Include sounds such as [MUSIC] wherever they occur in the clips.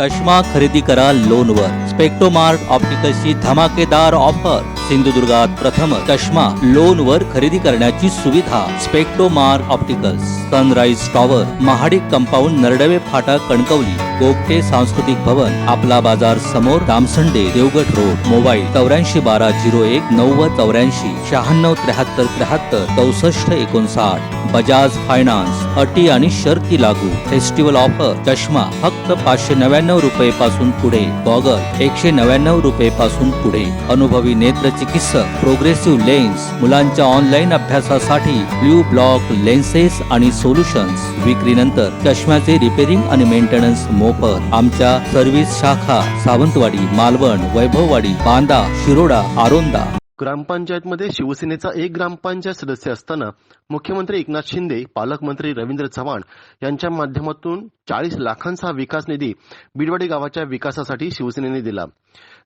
चष्मा खरेदी करा लोनवर. स्पेक्टोमार्ट ऑप्टिकल्सची धमाकेदार ऑफर. सिंधुदुर्गात प्रथम चष्मा लोनवर खरेदी करण्याची सुविधा Spectomar opticals sunrise tower Mahadik compound Nardave फाटा कणकवली गोगटे सांस्कृतिक भवन आपला बाजार समोर दामसंडे देवगड रोड मोबाईल चौऱ्याऐंशी बारा झिरो एक नव्वद चौऱ्याऐंशी शहाण्णव त्र्याहत्तर त्र्याहत्तर चौसष्ट एकोणसाठ. बजाज फायनान्स अटी आणि शर्ती लागू. फेस्टिवल ऑफर चष्मा फक्त पाचशे नव्याण्णव रुपये पासून पुढे. गॉगल एकशे नव्याण्णव रुपये पासून पुढे. अनुभवी नेत्र चिकित्सक प्रोग्रेसिव्ह लेन्स मुलांच्या ऑनलाईन अभ्यासासाठी ब्ल्यू ब्लॉक लेन्सेस आणि सोल्युशन्स विक्रीनंतर चष्म्याचे रिपेरिंग आणि मेंटेनन्स मोफत. आमच्या सर्व्हिस शाखा सावंतवाडी मालवण वैभववाडी बांदा शिरोडा आरोंदा. ग्रामपंचायतमध्ये शिवसेनेचा एक ग्रामपंचायत सदस्य असताना मुख्यमंत्री एकनाथ शिंदे पालकमंत्री रवींद्र चव्हाण यांच्या माध्यमातून चाळीस लाखांचा विकास निधी बिडवाडी गावाच्या विकासासाठी शिवसेनेने दिला.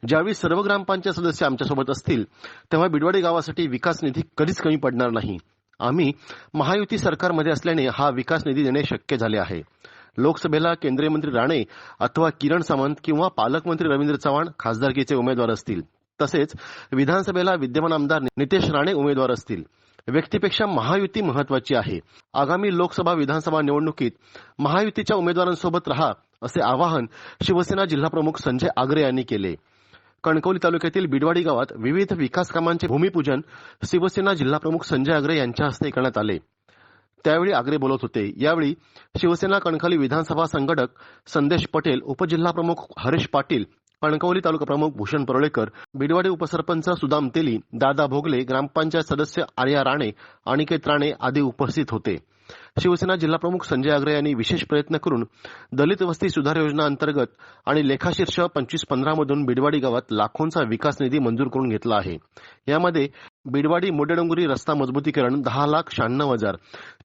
ज्यावेळी सर्व ग्रामपंचायत सदस्य आमच्यासोबत असतील तेव्हा बिडवाडी गावासाठी विकास निधी कधीच कमी पडणार नाही. आम्ही महायुती सरकारमध्ये असल्याने हा विकास निधी देणे शक्य झाले आहे. लोकसभेला केंद्रीय मंत्री राणे अथवा किरण सावंत किंवा पालकमंत्री रवींद्र चव्हाण खासदारकीचे उमेदवार असतील. तसेच विधानसभेला विद्यमान आमदार नितेश राणे उमेदवार असतील. व्यक्तीपेक्षा महायुती महत्वाची आहे. आगामी लोकसभा विधानसभा निवडणुकीत महायुतीच्या उमेदवारांसोबत रहा असे आवाहन शिवसेना जिल्हाप्रमुख संजय आगरे यांनी केले. कणकवली तालुक्यातील बिडवाडी गावात विविध विकास कामांचे भूमिपूजन शिवसेना जिल्हाप्रमुख संजय आगरे यांच्या हस्ते करण्यात आले. त्यावेळी आगरे बोलत होते. यावेळी शिवसेना कणकवली विधानसभा संघटक संदेश पटेल उपजिल्हाप्रमुख हरीश पाटील कणकवली तालुका प्रमुख भूषण परोळेकर बिडवाडी उपसरपंच सुदाम तेली दादा भोगले ग्रामपंचायत सदस्य आर्या राणे अनिकेत राणे आदी उपस्थित होते. शिवसेना जिल्हाप्रमुख संजय आग्रे यांनी विशेष प्रयत्न करून दलित वस्ती सुधार योजना अंतर्गत आणि लेखाशीर्ष पंचवीस पंधरामधून बिडवाडी गावात लाखोंचा विकास निधी मंजूर करून घेतला आहे. यामध्ये बिडवाडी मोडेडोंगुरी रस्ता मजबूतीकरण दहा लाख शहाण्णव हजार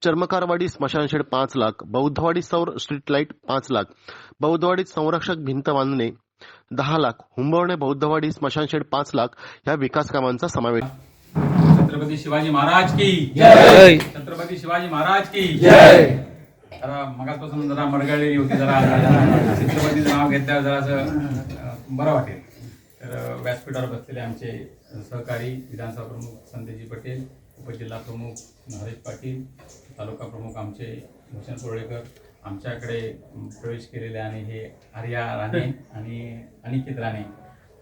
चर्मकारवाडी स्मशानशेड पाच लाख बौद्धवाडी सौर स्ट्रीट लाइट पाच लाख बौद्धवाडीत संरक्षक भिंत बांधणे दहा लाख हुंबवणे बौद्धवाडी स्मशानशेड पाच लाख या विकास कामांचा समावेश. छत्रपती शिवाजी महाराज की जय. छत्रपती शिवाजी महाराज की जय! जरा मगाचपासून जरा मडगळलेली होती जरा छत्रपतीचं नाव घेतल्यावर जरा असं बरं वाटेल. तर व्यासपीठावर बसलेले आमचे सहकारी विधानसभा प्रमुख संजयजी पटेल उपजिल्हा प्रमुख हरेश पाटील तालुका प्रमुख आमचे भूषण कोरळेकर आमच्याकडे प्रवेश केलेले आणि हे आर्या राणे [LAUGHS] आणि अनिकेत राणे.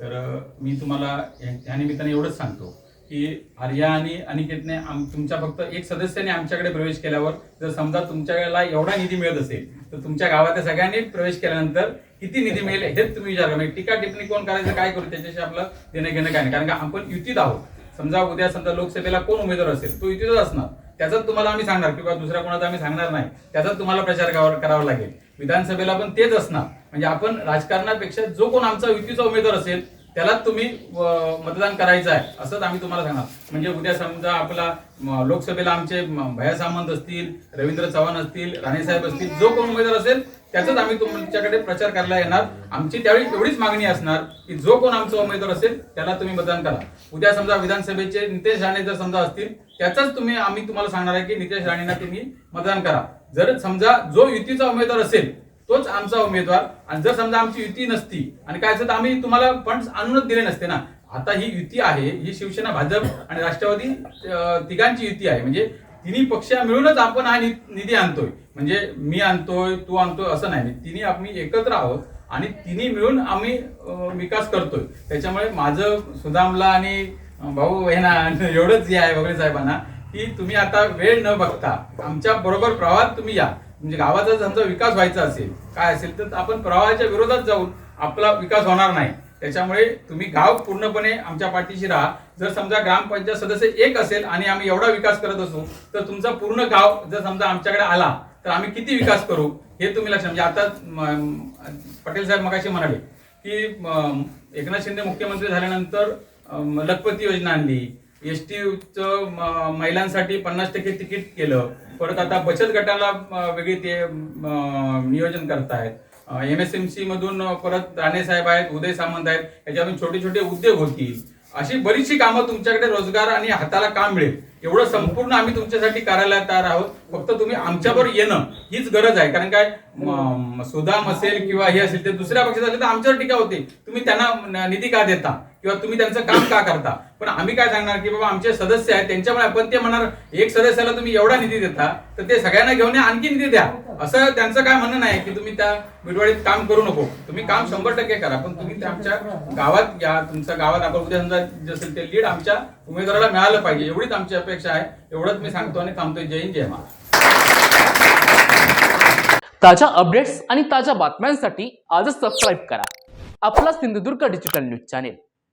तर मी तुम्हाला या या निमित्ताने एवढंच सांगतो की आर्या आणि अनिकेतने आम तुमच्या फक्त एक सदस्याने आमच्याकडे प्रवेश केल्यावर जर समजा तुमच्याला एवढा निधी मिळत असेल तर तुमच्या गावातल्या सगळ्यांनी प्रवेश केल्यानंतर किती निधी मिळेल हेच तुम्ही विचार करा. म्हणजे टीका टिप्पणी कोण करायचं काय करू त्याच्याशी आपलं देणं घेणं काय नाही. कारण का आपण युतीत आहोत. समजा उद्या समजा लोकसभेला कोण उमेदवार असेल तो युतीतच असणार. त्याचाच तुम्हाला आम्ही सांगणार किंवा दुसऱ्या कोणाचा आम्ही सांगणार नाही. त्याचाच तुम्हाला प्रचार करावा करावा लागेल. विधानसभेला पण तेच असणार. म्हणजे आपण राजकारणापेक्षा जो कोण आमचा युतीचा उमेदवार असेल त्यालाच तुम्ही मतदान करायचं आहे असंच आम्ही तुम्हाला सांगणार. म्हणजे उद्या समजा आपला लोकसभेला आमचे भया सामंत असतील रवींद्र चव्हाण असतील राणेसाहेब असतील जो कोण उमेदवार असेल त्याचाच आम्ही तुमच्याकडे प्रचार करायला येणार. आमची त्यावेळी एवढीच मागणी असणार की जो कोण आमचा उमेदवार असेल त्याला तुम्ही मतदान करा. उद्या समजा विधानसभेचे नितेश राणे जर समजा असतील त्याचाच तुम्ही आम्ही तुम्हाला सांगणार आहे की नितेश राणेंना तुम्ही मतदान करा. जर समजा जो युतीचा उमेदवार असेल तोच आमचा उमेदवार. आणि जर समजा आमची युती नसती आणि काय असं तर आम्ही तुम्हाला फंड आणूनच दिले नसते ना. आता ही युती आहे ही शिवसेना भाजप आणि राष्ट्रवादी तिघांची युती आहे. म्हणजे तिन्ही पक्ष मिळूनच आपण हा निधी आणतोय. म्हणजे मी आणतोय तू आणतोय असं नाही. म्हणजे तिन्ही आम्ही एकत्र आहोत आणि तिन्ही मिळून आम्ही विकास करतोय. त्याच्यामुळे माझं सुदामला आणि भाऊ ह्यांना [LAUGHS] एवढंच हे आहे वगैरे साहेबांना की तुम्ही आता वेळ न बघता आमच्या बरोबर प्रवाहात तुम्ही या. म्हणजे गावाचा समजा विकास व्हायचा असेल काय असेल तर आपण प्रवाहाच्या विरोधात जाऊन आपला विकास होणार नाही. त्याच्यामुळे तुम्ही गाव पूर्णपणे आमच्या पाठीशी राहा. जर समजा ग्रामपंचायत सदस्य एक असेल आणि आम्ही एवढा विकास करत असू तर तुमचा पूर्ण गाव जर समजा आमच्याकडे आला तर आम्ही किती विकास करू? हे तुम्ही लक्षात म्हणजे आता पटेल साहेब मगाशी म्हणाले की एकनाथ शिंदे मुख्यमंत्री झाल्यानंतर लखपती योजना आणली एस टीचं महिलांसाठी पन्नास टक्के तिकीट केलं. परत आता बचत गटाला वेगळी ते नियोजन करतायत. एम एस एम सी मधून परत राणे साहेब आहेत उदय सामंत आहेत याच्यातून छोटे छोटे उद्योग होतील. अशी बरीचशी कामं तुमच्याकडे रोजगार आणि हाताला काम मिळेल. एवढं संपूर्ण आम्ही तुमच्यासाठी कार्यालयात तयार आहोत. फक्त तुम्ही आमच्याबरोबर येणं हीच गरज आहे. कारण काय सुदाम असेल किंवा हे असेल ते दुसऱ्या पक्षात असेल तर आमच्यावर टीका होते. तुम्ही त्यांना निधी का देता? किंवा तुम्ही त्यांचं काम का करता? पण आम्ही काय सांगणार की बाबा आमचे सदस्य आहेत त्यांच्यामुळे आपण ते म्हणणार एक सदस्याला तुम्ही एवढा निधी देता तर ते सगळ्यांना घेऊन या, आणखी निधी द्या. असं त्यांचं काय म्हणणं नाही की तुम्ही त्या बिडवाडीत काम करू नको. तुम्ही काम शंभर टक्के करा पण तुम्ही ते आमच्या गावात या तुमच्या गावात आपण उद्या समजा जे असेल ते लीड आमच्या उमेदवाराला मिळालं पाहिजे एवढीच आमची अपेक्षा आहे एवढंच मी सांगतो आणि थांबतोय. जय हिंद जय महाराष्ट्र. ताज्या अपडेट्स आणि ताज्या बातम्यांसाठी आजच सबस्क्राईब करा. आपला Sindhudurg digital news channel